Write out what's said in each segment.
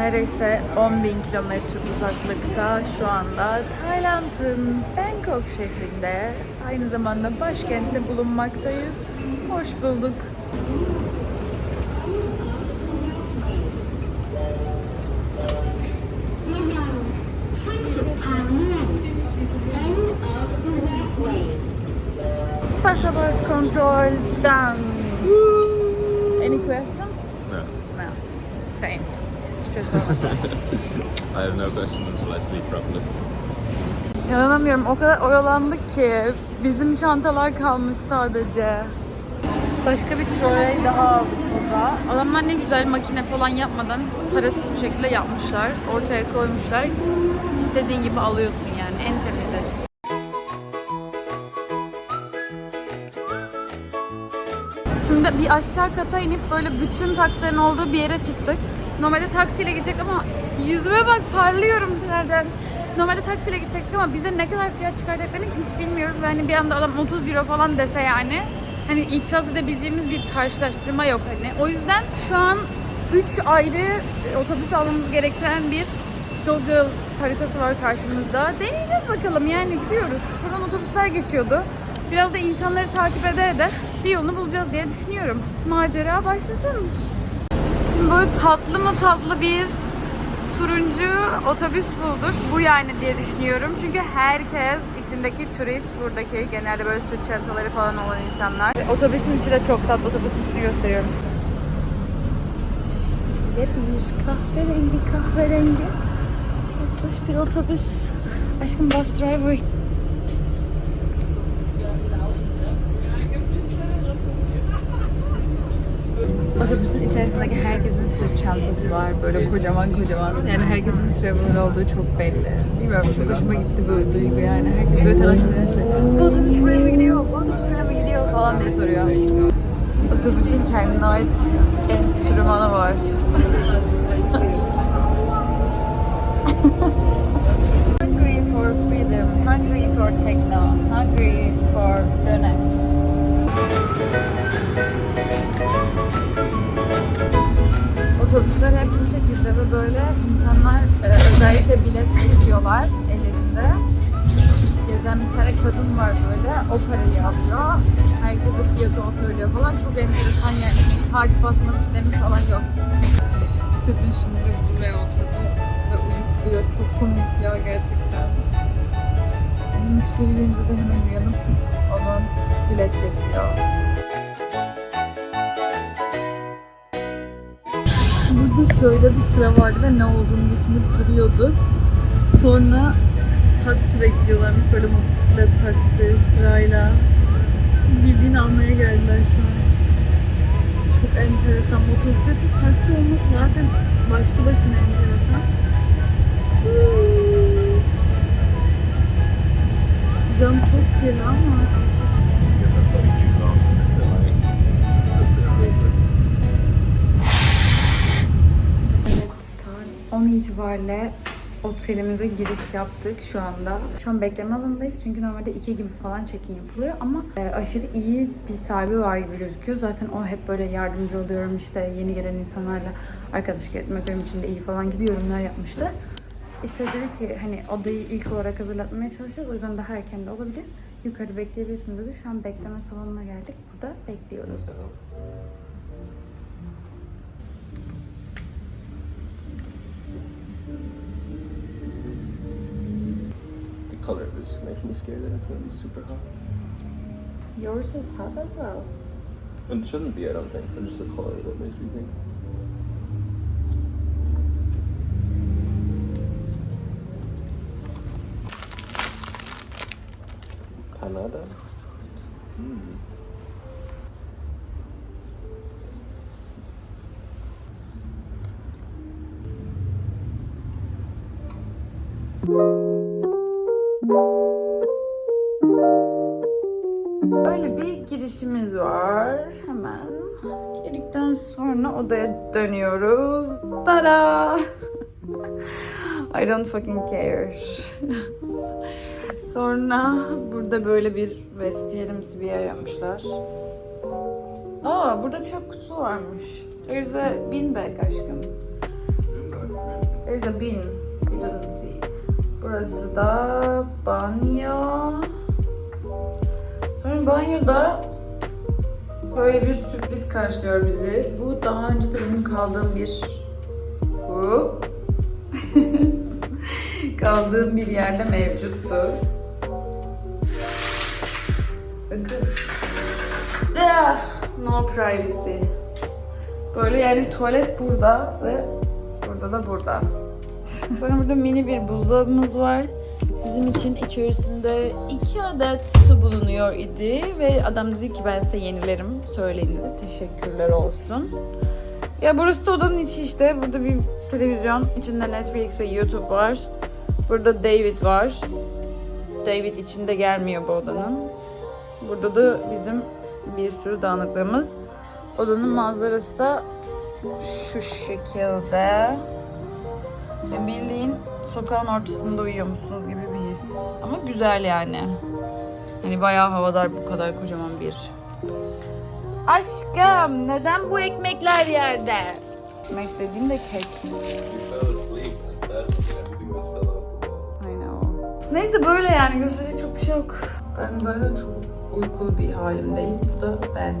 neredeyse 10 bin kilometre uzaklıkta şu anda Tayland'ın Bangkok şehrinde aynı zamanda başkentte bulunmaktayız. Hoş bulduk. Passport control done. Any question? No. No. Same. Şey sormadım. I have no question until I sleep properly. İnanamıyorum. O kadar oyalandık ki bizim çantalar kalmış sadece. Başka bir trolley daha aldık burada. Adamlar ne güzel makine falan yapmadan parasız bir şekilde yapmışlar. Ortaya koymuşlar. İstediğin gibi alıyorsun yani en temizi. Şimdi bir aşağı kata inip böyle bütün taksilerin olduğu bir yere çıktık. Normalde taksiyle gidecek ama yüzüme bak parlıyorum nereden. Normalde taksiyle gidecektik ama bize ne kadar fiyat çıkaracaklarını hiç bilmiyoruz. Ve hani bir anda adam 30 euro falan dese yani hani itiraz edebileceğimiz bir karşılaştırma yok hani. O yüzden şu an 3 ayrı otobüs almamız gerektiren bir Google haritası var karşımızda. Deneyeceğiz bakalım yani gidiyoruz. Buradan otobüsler geçiyordu. Biraz da insanları takip ede ede bir yolunu bulacağız diye düşünüyorum. Macera başlasın. Şimdi böyle tatlı mı tatlı bir turuncu otobüs bulduk. Bu yani diye düşünüyorum. Çünkü herkes içindeki turist buradaki genelde böyle sırt çantaları falan olan insanlar. Otobüsün içi de çok tatlı. Otobüsün içini gösteriyorum. Ve bir kahverengi kahverengi. Tatlış bir otobüs. Aşkım bus driver. Otobüsün içerisindeki herkesin sırt çantası var. Böyle kocaman kocaman. Yani herkesin traveler olduğu çok belli. Bilmiyorum çok hoşuma gitti bu duygu yani. Herkes böyle tanıştı işte. Bu otobüs buraya mı gidiyor? Bu otobüs buraya mı gidiyor? Falan diye soruyor. Otobüsün kendine ait enstrümanı var. hungry for freedom, hungry for techno, hungry for döner. Otobüsler hep bu şekilde ve böyle insanlar e, özellikle bilet kesiyorlar ellerinde. Gezen bir tane kadın var böyle o parayı alıyor. Herkese fiyatı o söylüyor falan. Çok enteresan yani. Kart basma sistemi falan yok. Kadın şimdi buraya oturdu ve uyukluyor. Çok komik ya gerçekten. Müşteri gelince de hemen uyanıp onun bilet kesiyor. Şöyle bir sıra vardı ve ne olduğunu düşünüp duruyordu. Sonra taksi bekliyorlarmış böyle motosiklet taksi sırayla. Bildiğini almaya geldiler şu an. Çok enteresan. Motosiklet taksi olması zaten başlı başına enteresan. Cam çok kirli ama 10 itibariyle otelimize giriş yaptık şu anda. Şu an bekleme alanındayız çünkü normalde 2 gibi falan check-in yapılıyor ama e, aşırı iyi bir sahibi var gibi gözüküyor. Zaten o hep böyle yardımcı oluyorum işte yeni gelen insanlarla arkadaşlık etmek benim için de iyi falan gibi yorumlar yapmıştı. İşte dedi ki hani odayı ilk olarak hazırlatmaya çalışacağız o yüzden daha erken de olabilir. Yukarıda bekleyebilirsiniz dedi. Şu an bekleme salonuna geldik. Burada bekliyoruz. Color this makes me scared that it's gonna be super hot. Yours is hot as well. It shouldn't be, I don't think, but just the color that makes me think. Canada? So soft. Mm. Böyle bir girişimiz var. Hemen girdikten sonra odaya dönüyoruz. Tada! I don't fucking care. sonra burada böyle bir vestiyerimsi bir yer yapmışlar. Aa burada çöp kutusu varmış. There's a beanbag aşkım. There's a bin. Burası da banyo. Sonra banyoda böyle bir sürpriz karşılıyor bizi. Bu daha önce de benim kaldığım bir bu kaldığım bir yerde mevcuttu. Ah, No privacy. Böyle yani tuvalet burada ve burada da burada. Sonra burada mini bir buzdolabımız var. Bizim için içerisinde iki adet su bulunuyor idi ve adam dedi ki ben size yenilerim söyleyin. Teşekkürler olsun. Ya burası da odanın içi işte. Burada bir televizyon. içinde Netflix ve YouTube var. Burada David var. David içinde gelmiyor bu odanın. Burada da bizim bir sürü dağınıklığımız. Odanın manzarası da şu şekilde. Ya bildiğin sokağın ortasında uyuyormuşsunuz gibi bir his. Ama güzel yani. Hani bayağı havadar bu kadar kocaman bir. Aşkım neden bu ekmekler yerde? Ekmek dediğim de kek. Neyse böyle yani gösterecek çok bir şey yok. Ben zaten çok uykulu bir halimdeyim. Bu da ben.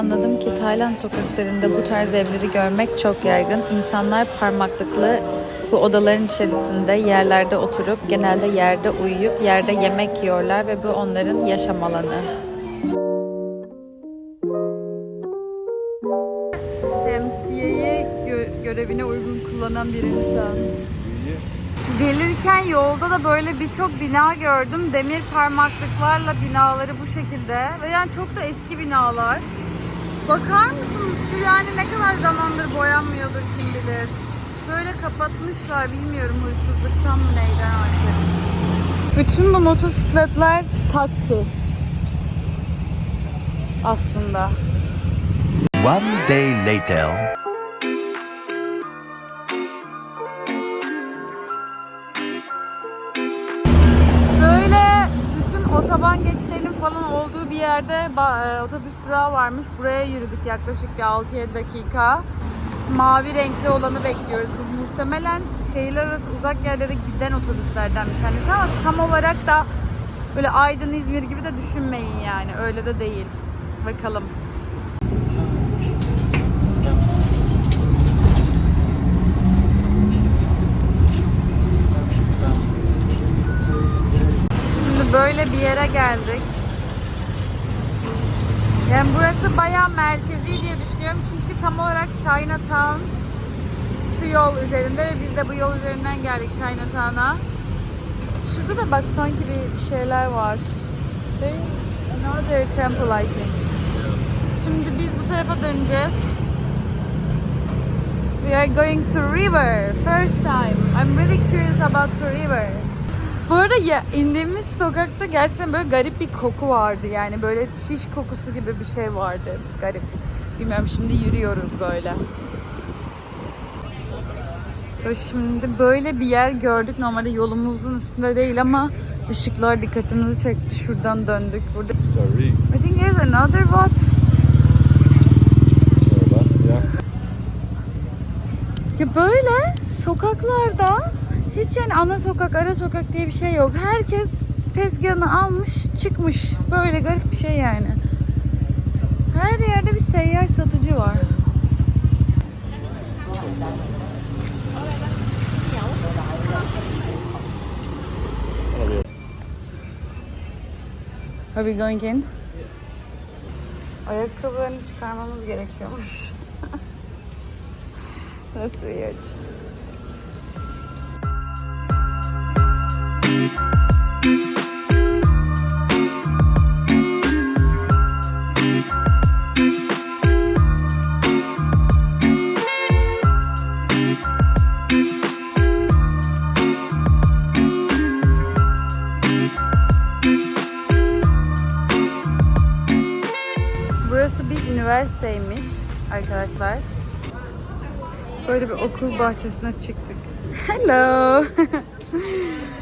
Anladım ki Tayland sokaklarında bu tarz evleri görmek çok yaygın. İnsanlar parmaklıklı bu odaların içerisinde yerlerde oturup genelde yerde uyuyup yerde yemek yiyorlar ve bu onların yaşam alanı. Şemsiyeyi görevine uygun kullanan bir insan. Gelirken yolda da böyle birçok bina gördüm. Demir parmaklıklarla binaları bu şekilde. Ve yani çok da eski binalar. Bakar mısınız şu yani ne kadar zamandır boyanmıyordur kim bilir. Böyle kapatmışlar bilmiyorum hırsızlıktan mı neyden artık. Bütün bu motosikletler taksi. Aslında. One day later. Otoban geçişlerinin falan olduğu bir yerde e, otobüs durağı varmış. Buraya yürüdük yaklaşık bir 6-7 dakika. Mavi renkli olanı bekliyoruz. Bu muhtemelen şehirler arası uzak yerlere giden otobüslerden bir tanesi ama tam olarak da böyle Aydın, İzmir gibi de düşünmeyin yani. Öyle de değil. Bakalım. Şimdi böyle bir yere geldik. Yani burası bayağı merkezi diye düşünüyorum çünkü tam olarak Chinatown şu yol üzerinde ve biz de bu yol üzerinden geldik Chinatown'a. Şurada da bak sanki bir şeyler var. İs Another temple I think. Şimdi biz bu tarafa döneceğiz. We are going to river. First time. I'm really curious about the river. Bu arada ya, indiğimiz sokakta gerçekten böyle garip bir koku vardı. Yani böyle şiş kokusu gibi bir şey vardı. Garip. Bilmiyorum şimdi yürüyoruz böyle. So, şimdi böyle bir yer gördük. Normalde yolumuzun üstünde değil ama ışıklar dikkatimizi çekti. Şuradan döndük. Burada Sorry. I think there's another what? Ya böyle sokaklarda hiç yani ana sokak, ara sokak diye bir şey yok. Herkes tezgahını almış, çıkmış. Böyle garip bir şey yani. Her yerde bir seyyar satıcı var. Are we going in? Ayakkabılarını çıkarmamız gerekiyormuş. That's weird. Burası bir üniversiteymiş arkadaşlar. Böyle bir okul bahçesine çıktık. Hello.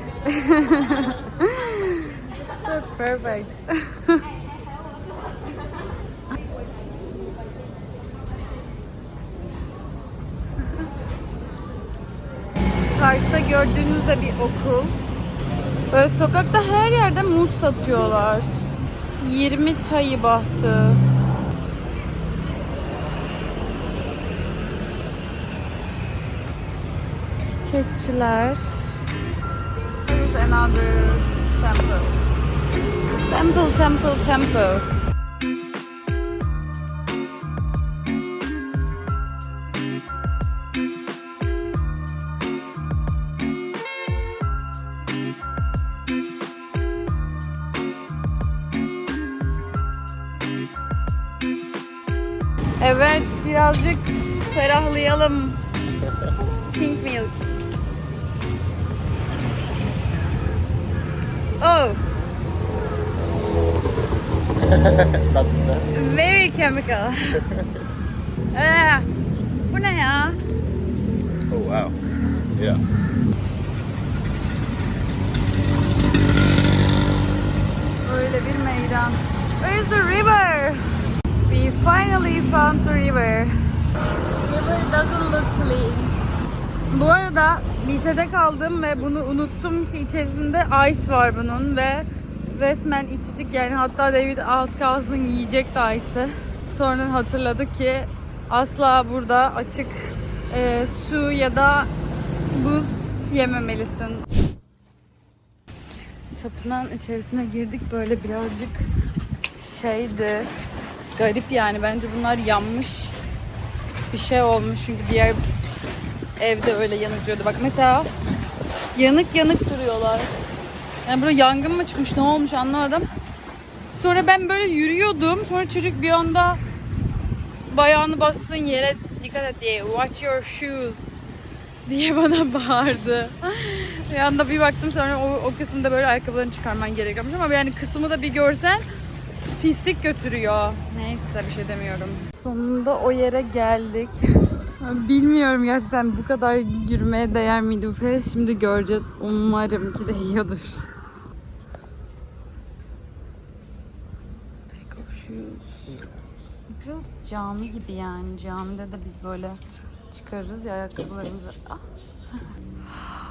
That's perfect. Karşıda gördüğünüz de bir okul. Böyle sokakta her yerde muz satıyorlar. 20 çayı bahtı. Çiçekçiler. Here's another temple. Temple, temple, temple. Evet, birazcık ferahlayalım. Pink milk. Oh, very chemical. Ee, bu ne ya? Oh wow. Yeah. Böyle bir meydan. Where is the river? We finally found the river. River doesn't look clean. Bu arada bir içecek aldım ve bunu unuttum ki içerisinde ice var bunun ve resmen içecek yani hatta David az kalsın yiyecekti ice'ı. Sonra hatırladı ki asla burada açık e, su ya da buz yememelisin. Tapınağın içerisine girdik böyle birazcık şeydi garip yani bence bunlar yanmış bir şey olmuş çünkü diğer evde öyle yanık duruyordu. Bak mesela yanık yanık duruyorlar. Yani burada yangın mı çıkmış ne olmuş anlamadım. Sonra ben böyle yürüyordum. Sonra çocuk bir anda bayağını bastığın yere dikkat et diye watch your shoes diye bana bağırdı. bir anda bir baktım sonra o, o kısımda böyle ayakkabılarını çıkarman gerekiyormuş ama yani kısmı da bir görsen pislik götürüyor. Neyse bir şey demiyorum. Sonunda o yere geldik. Bilmiyorum gerçekten bu kadar yürümeye değer miydi bu place? Şimdi göreceğiz. Umarım ki değiyordur. Shoes. Biraz cami gibi yani. Camide de biz böyle çıkarırız ya ayakkabılarımızı. Ah.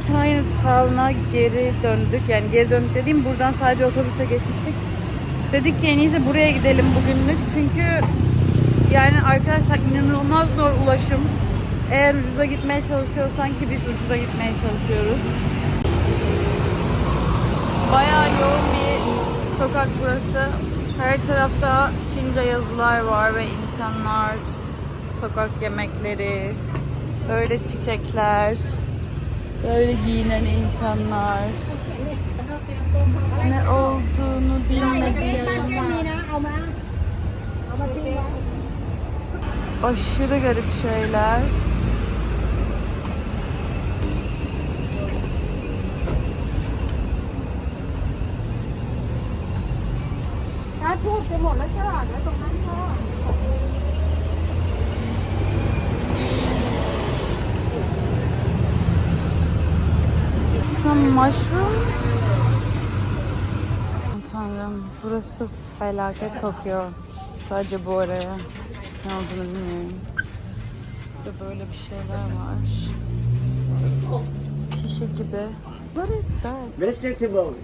Chinatown'a geri döndük. Yani geri döndük dediğim buradan sadece otobüse geçmiştik. Dedik ki en iyisi buraya gidelim bugünlük. Çünkü yani arkadaşlar inanılmaz zor ulaşım. Eğer ucuza gitmeye çalışıyorsan ki biz ucuza gitmeye çalışıyoruz. Bayağı yoğun bir sokak burası. Her tarafta Çince yazılar var ve insanlar, sokak yemekleri, böyle çiçekler, böyle giyinen insanlar. Ne olduğunu bilmediğim aşırı garip şeyler. Some mushroom. Tanrım burası felaket kokuyor. Sadece bu araya. Ne olduğunu bilmiyorum. Burada böyle bir şeyler var. Pişi gibi. What is that? Vegetable.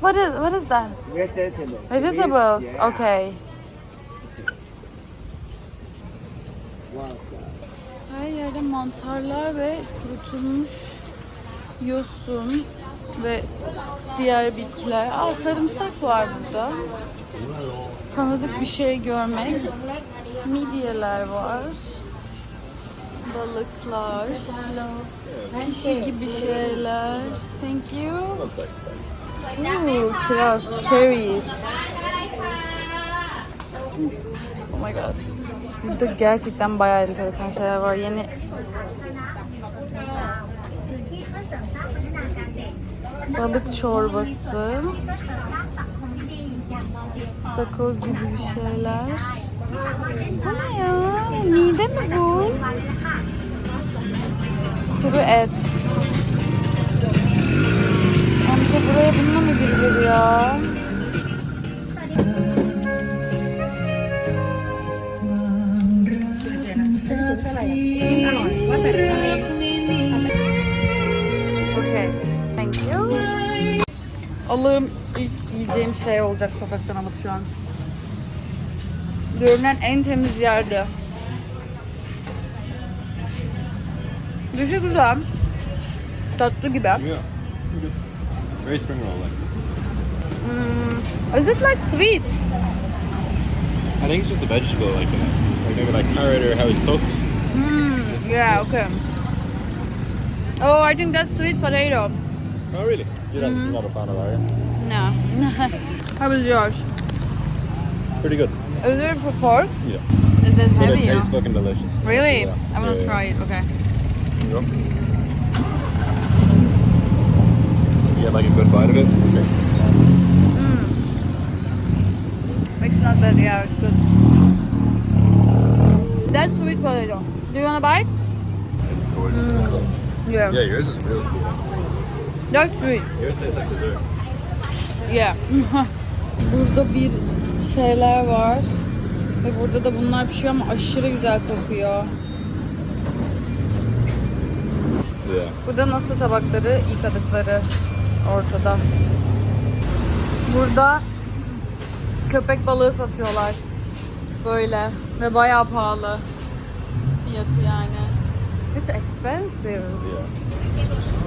What is what is that? Vegetable. Vegetables. Yeah. Okay. Her yerde mantarlar ve kurutulmuş yosun ve diğer bitkiler. Aa sarımsak var burada. Tanıdık bir şey görmek. Midyeler var. Balıklar. Pişi gibi şeyler. Thank you. Ooh, kiraz, cherries. Oh my god. Burada gerçekten bayağı enteresan şeyler var. Yeni balık çorbası. Stakoz gibi bir şeyler. Bu ne ya? Mide mi bu? Kuru et. Amca buraya bununla mı girilir ya? Okay. Allah'ım ilk yiyeceğim şey olacak sokaktan alıp şu an. Görünen en temiz yerde. Dışı güzel. Tatlı gibi. Yeah. Good. Very spring roll like. İs it like sweet? I think it's just a vegetable, like, like maybe like carrot or how it's cooked. Hmm, yeah, okay. Oh, I think that's sweet potato. Oh, really? You're, not, you're not a fan of that, are you? No. How was yours? Pretty good. Is it for pork? Yeah. Is it But heavy? it tastes yeah? fucking delicious. Really? Yeah. I'm gonna Yeah, try it. Okay. Yeah. You get like a good bite of it. Okay. Mm. It's not bad. Yeah, it's good. That's sweet potato. Do you wanna bite? Mm. Yeah. Yeah, yours is real sweet. That's sweet. Yeah. burada bir şeyler var. Ve burada da bunlar pişiyor ama aşırı güzel kokuyor. Yeah. Burada nasıl tabakları yıkadıkları ortada. Burada köpek balığı satıyorlar. Böyle ve bayağı pahalı fiyatı yani. It's expensive. Yeah.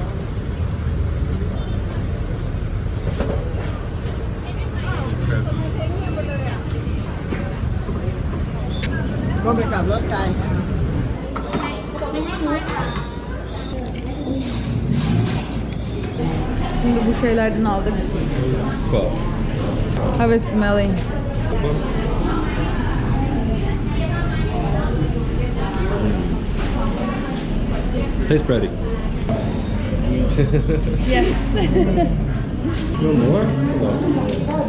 Şimdi bu şeylerden aldık. Well, Have a smelling. tastes pretty. Yes. Want more? No.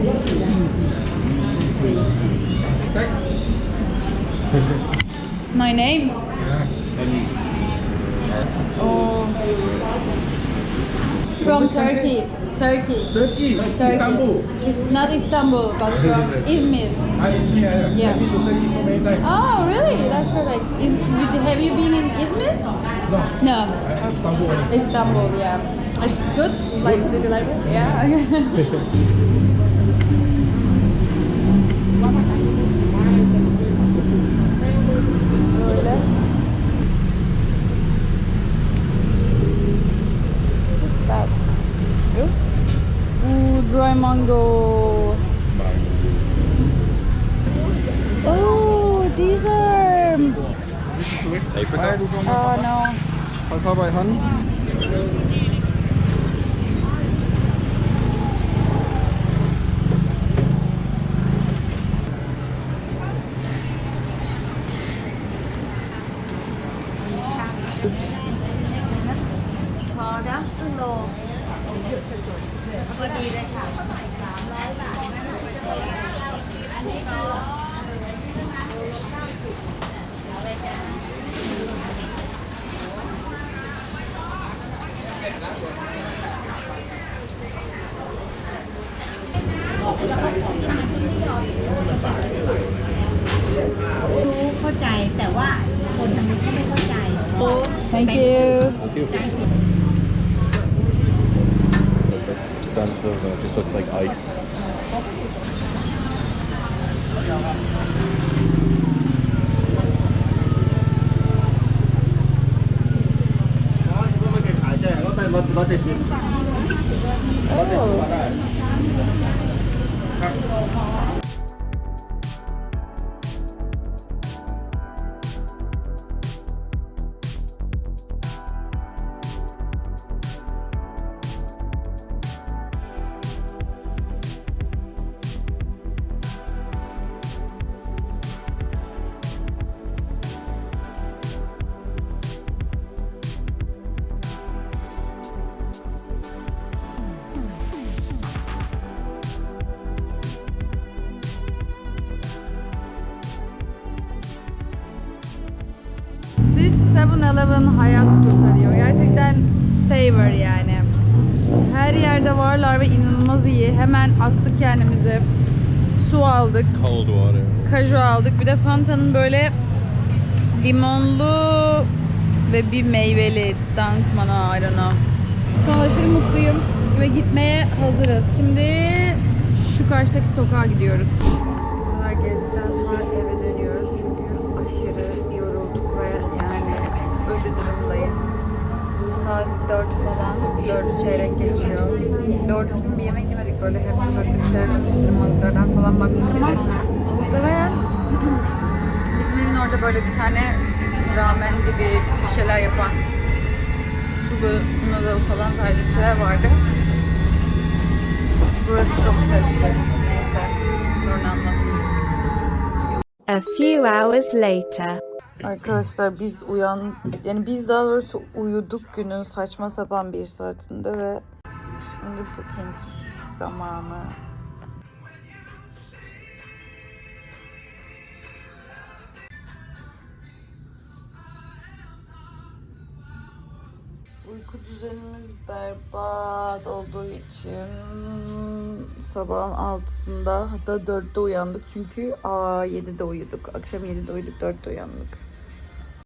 My name? Oh. From Turkey. Turkey. Turkey, Turkey. Istanbul. It's not Istanbul, but from Izmir. Ah, it's me. I, Yeah. I've been to Turkey so many times. Oh, really? That's perfect. Is, Have you been in Izmir? No. No. Uh, Istanbul. Istanbul, yeah. It's good. Like, did you like it? Yeah. What's that? Ooh, dry mango. Oh, these are. Oh no. นพอนะครึ่งโลพอดีเลยค่ะสามร้อยบาทรู้เข้าใจแต่ว่าคนทางนู้นก็ไม่เข้าใจ Thank you. Expensive and uh, it just looks like ice. This 7-Eleven hayat kurtarıyor. Gerçekten saver yani. Her yerde varlar ve inanılmaz iyi. Hemen attık kendimizi. Su aldık. Cold water. Kaju aldık. Bir de Fanta'nın böyle limonlu ve bir meyveli don't know. Şu an aşırı mutluyum ve gitmeye hazırız. Şimdi şu karşıdaki sokağa gidiyoruz. Bu kadar gezdikten sonra eve dönüyoruz çünkü aşırı yorulduk ve yani ölü durumdayız. Saat 4 falan, 4 çeyrek geçiyor. Doğru düzgün bir yemek yemedik böyle hep böyle bir şeyler atıştırmalıklardan falan baktık ama muhtemelen bizim evin orada böyle bir tane ramen gibi bir şeyler yapan sulu noodle falan tarzı bir şeyler vardı. Burası çok sesli. Neyse sonra anlatayım. A few hours later. Arkadaşlar biz uyan yani biz daha doğrusu uyuduk günün saçma sapan bir saatinde ve şimdi booking zamanı. Uyku düzenimiz berbat olduğu için sabahın 6'sında hatta 4'te uyandık çünkü aa 7'de uyuduk. Akşam 7'de uyuduk 4'te uyandık.